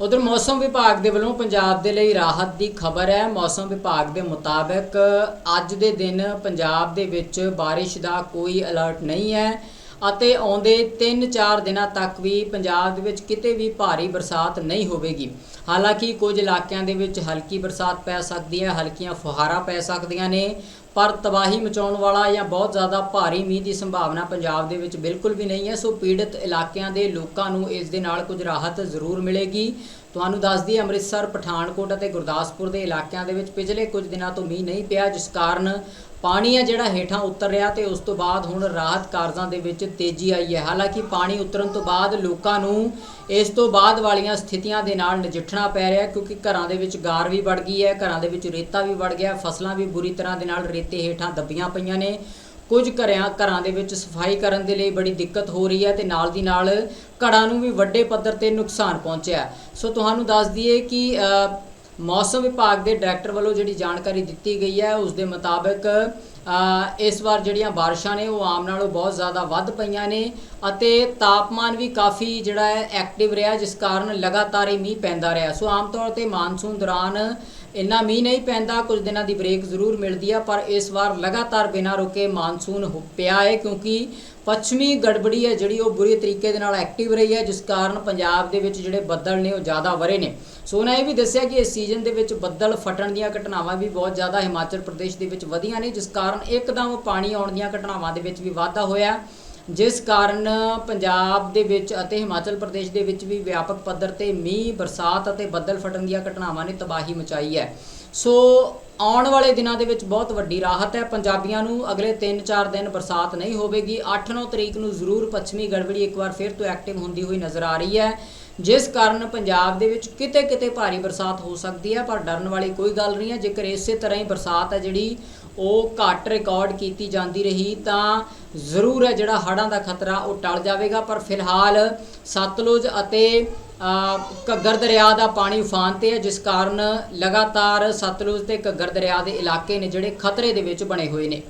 ਉਧਰ ਮੌਸਮ ਵਿਭਾਗ ਦੇ ਵੱਲੋਂ ਪੰਜਾਬ ਦੇ ਲਈ ਰਾਹਤ ਦੀ ਖਬਰ ਹੈ। ਮੌਸਮ ਵਿਭਾਗ ਦੇ ਮੁਤਾਬਕ ਅੱਜ ਦੇ ਦਿਨ ਪੰਜਾਬ ਦੇ ਵਿੱਚ ਬਾਰਿਸ਼ ਦਾ ਕੋਈ ਅਲਰਟ ਨਹੀਂ ਹੈ। ਅਤੇ ਆਉਂਦੇ 3-4 ਦਿਨਾਂ ਤੱਕ ਵੀ ਪੰਜਾਬ ਦੇ ਵਿੱਚ ਕਿਤੇ ਵੀ ਭਾਰੀ ਬਰਸਾਤ ਨਹੀਂ ਹੋਵੇਗੀ। ਹਾਲਾਂਕਿ ਕੁਝ ਇਲਾਕਿਆਂ ਦੇ ਵਿੱਚ ਹਲਕੀ ਬਰਸਾਤ ਪੈ ਸਕਦੀ ਹੈ, ਹਲਕੀਆਂ ਫੁਹਾਰਾਂ ਪੈ ਸਕਦੀਆਂ ਨੇ, ਪਰ ਤਬਾਹੀ ਮਚਾਉਣ ਵਾਲਾ ਜਾਂ ਬਹੁਤ ਜ਼ਿਆਦਾ ਭਾਰੀ ਮੀਂਹ ਦੀ ਸੰਭਾਵਨਾ ਪੰਜਾਬ ਦੇ ਵਿੱਚ ਬਿਲਕੁਲ ਵੀ ਨਹੀਂ ਹੈ। ਸੋ ਪੀੜਤ ਇਲਾਕਿਆਂ ਦੇ ਲੋਕਾਂ ਨੂੰ ਇਸ ਦੇ ਨਾਲ ਕੁਝ ਰਾਹਤ ਜ਼ਰੂਰ ਮਿਲੇਗੀ। ਤੁਹਾਨੂੰ ਦੱਸ ਦਈਏ ਅੰਮ੍ਰਿਤਸਰ, ਪਠਾਨਕੋਟ ਅਤੇ ਗੁਰਦਾਸਪੁਰ ਦੇ ਇਲਾਕਿਆਂ ਦੇ ਵਿੱਚ ਪਿਛਲੇ ਕੁਝ ਦਿਨਾਂ ਤੋਂ ਮੀਂਹ ਨਹੀਂ ਪਿਆ, ਜਿਸ ਕਾਰਨ ਪਾਣੀ ਹੈ ਜਿਹੜਾ ਹੇਠਾਂ ਉਤਰ ਰਿਹਾ ਤੇ ਉਸ ਤੋਂ ਬਾਅਦ ਹੁਣ ਰਾਹਤ ਕਾਰਜਾਂ ਦੇ ਵਿੱਚ ਤੇਜ਼ੀ ਆਈ ਹੈ। ਹਾਲਾਂਕਿ ਪਾਣੀ ਉਤਰਨ ਤੋਂ ਬਾਅਦ ਲੋਕਾਂ ਨੂੰ ਇਸ ਤੋਂ ਬਾਅਦ ਵਾਲੀਆਂ ਸਥਿਤੀਆਂ ਦੇ ਨਾਲ ਨਜਿੱਠਣਾ ਪੈ ਰਿਹਾ ਕਿਉਂਕਿ ਘਰਾਂ ਦੇ ਵਿੱਚ ਗਾਰ ਵੀ ਵੜ ਗਈ ਹੈ, ਘਰਾਂ ਦੇ ਵਿੱਚ ਰੇਤਾ ਵੀ ਵੜ ਗਿਆ, ਫਸਲਾਂ ਵੀ ਬੁਰੀ ਤਰ੍ਹਾਂ ਦੇ ਨਾਲ ਰੇਤੇ ਹੇਠਾਂ ਦੱਬੀਆਂ ਪਈਆਂ ਨੇ। ਕੁਝ ਘਰਿਆਂ, ਘਰਾਂ ਦੇ ਵਿੱਚ ਸਫ਼ਾਈ ਕਰਨ ਦੇ ਲਈ ਬੜੀ ਦਿੱਕਤ ਹੋ ਰਹੀ ਹੈ ਤੇ ਨਾਲ ਦੀ ਨਾਲ ਘਰਾਂ ਨੂੰ ਵੀ ਵੱਡੇ ਪੱਧਰ ਤੇ ਨੁਕਸਾਨ ਪਹੁੰਚਿਆ ਸੋ ਤੁਹਾਨੂੰ ਦੱਸ ਦਈਏ ਕਿ ਮੌਸਮ ਵਿਭਾਗ ਦੇ ਡਾਇਰੈਕਟਰ ਵੱਲੋਂ ਜਿਹੜੀ ਜਾਣਕਾਰੀ ਦਿੱਤੀ ਗਈ ਹੈ, ਉਸ ਦੇ ਮੁਤਾਬਕ ਇਸ ਵਾਰ ਜਿਹੜੀਆਂ ਬਾਰਿਸ਼ਾਂ ਨੇ, ਉਹ ਆਮ ਨਾਲੋਂ ਬਹੁਤ ਜ਼ਿਆਦਾ ਵੱਧ ਪਈਆਂ ਨੇ ਅਤੇ ਤਾਪਮਾਨ ਵੀ ਕਾਫੀ ਜਿਹੜਾ ਹੈ ਐਕਟਿਵ ਰਿਹਾ, ਜਿਸ ਕਾਰਨ ਲਗਾਤਾਰ ਹੀ ਮੀਂਹ ਪੈਂਦਾ ਰਿਹਾ। ਸੋ ਆਮ ਤੌਰ ਤੇ ਮਾਨਸੂਨ ਦੌਰਾਨ ਇੰਨਾ ਮੀਂਹ ਨਹੀਂ ਪੈਂਦਾ, ਕੁਝ ਦਿਨਾਂ ਦੀ ਬ੍ਰੇਕ ਜ਼ਰੂਰ ਮਿਲਦੀ ਆ, ਪਰ ਇਸ ਵਾਰ ਲਗਾਤਾਰ ਬਿਨਾਂ ਰੁਕੇ ਮਾਨਸੂਨ ਹੋ- ਪਿਆ ਹੈ ਕਿਉਂਕਿ ਪੱਛਮੀ ਗੜਬੜੀ ਹੈ ਜਿਹੜੀ ਉਹ ਬੁਰੀ ਤਰੀਕੇ ਦੇ ਨਾਲ ਐਕਟਿਵ ਰਹੀ ਹੈ, ਜਿਸ ਕਾਰਨ ਪੰਜਾਬ ਦੇ ਵਿੱਚ ਜਿਹੜੇ ਬੱਦਲ ਨੇ ਉਹ ਜ਼ਿਆਦਾ ਵਰੇ ਨੇ। ਸੋ ਉਹਨਾਂ ਇਹ ਵੀ ਦੱਸਿਆ ਕਿ ਇਸ ਸੀਜ਼ਨ ਦੇ ਵਿੱਚ ਬੱਦਲ ਫਟਣ ਦੀਆਂ ਘਟਨਾਵਾਂ ਵੀ ਬਹੁਤ ਜ਼ਿਆਦਾ ਹਿਮਾਚਲ ਪ੍ਰਦੇਸ਼ ਦੇ ਵਿੱਚ ਵਧੀਆਂ ਨੇ, ਜਿਸ ਕਾਰਨ ਇੱਕਦਮ ਪਾਣੀ ਆਉਣ ਦੀਆਂ ਘਟਨਾਵਾਂ ਦੇ ਵਿੱਚ ਵੀ ਵਾਧਾ ਹੋਇਆ। ਜਿਸ ਕਾਰਨ ਪੰਜਾਬ ਦੇ ਵਿੱਚ ਅਤੇ ਹਿਮਾਚਲ ਪ੍ਰਦੇਸ਼ ਦੇ ਵਿੱਚ ਵੀ ਵਿਆਪਕ ਪੱਧਰ ਤੇ ਮੀਂਹ, ਬਰਸਾਤ ਅਤੇ ਬੱਦਲ ਫਟਣ ਦੀਆਂ ਘਟਨਾਵਾਂ ਨੇ ਤਬਾਹੀ ਮਚਾਈ ਹੈ। ਸੋ ਆਉਣ ਵਾਲੇ ਦਿਨਾਂ ਦੇ ਵਿੱਚ ਬਹੁਤ ਵੱਡੀ ਰਾਹਤ ਹੈ। ਪੰਜਾਬੀਆਂ ਨੂੰ ਅਗਲੇ 3-4 ਦਿਨ ਬਰਸਾਤ ਨਹੀਂ ਹੋਵੇਗੀ। 8-9 ਤਰੀਕ ਨੂੰ ਜ਼ਰੂਰ ਪੱਛਮੀ ਗੜਬੜੀ ਇੱਕ ਵਾਰ ਫਿਰ ਤੋਂ ਐਕਟਿਵ ਹੁੰਦੀ ਹੋਈ ਨਜ਼ਰ ਆ ਰਹੀ ਹੈ। ਜਿਸ ਕਾਰਨ ਪੰਜਾਬ ਦੇ ਵਿੱਚ ਕਿਤੇ-ਕਿਤੇ ਭਾਰੀ ਬਰਸਾਤ ਹੋ ਸਕਦੀ ਹੈ, ਪਰ ਡਰਨ ਵਾਲੀ ਕੋਈ ਗੱਲ ਨਹੀਂ ਹੈ। ਜੇਕਰ ਇਸੇ ਤਰ੍ਹਾਂ ਹੀ ਬਰਸਾਤ ਹੈ ਜਿਹੜੀ ਉਹ ਘੱਟ ਰਿਕਾਰਡ ਕੀਤੀ ਜਾਂਦੀ ਰਹੀ, ਤਾਂ ਜ਼ਰੂਰ ਹੈ ਜਿਹੜਾ ਹੜ੍ਹਾਂ ਦਾ ਖਤਰਾ ਉਹ ਟਲ ਜਾਵੇਗਾ, ਪਰ ਫਿਲਹਾਲ ਸਤਲੁਜ ਅਤੇ ਘੱਗਰ ਦਰਿਆ ਦਾ ਪਾਣੀ ਉਫਾਨ ਤੇ ਹੈ, ਜਿਸ ਕਾਰਨ ਲਗਾਤਾਰ ਸਤਲੁਜ ਤੇ ਘੱਗਰ ਦਰਿਆ ਦੇ ਇਲਾਕੇ ਨੇ ਜਿਹੜੇ ਖਤਰੇ ਦੇ ਵਿੱਚ ਬਣੇ ਹੋਏ ਨੇ।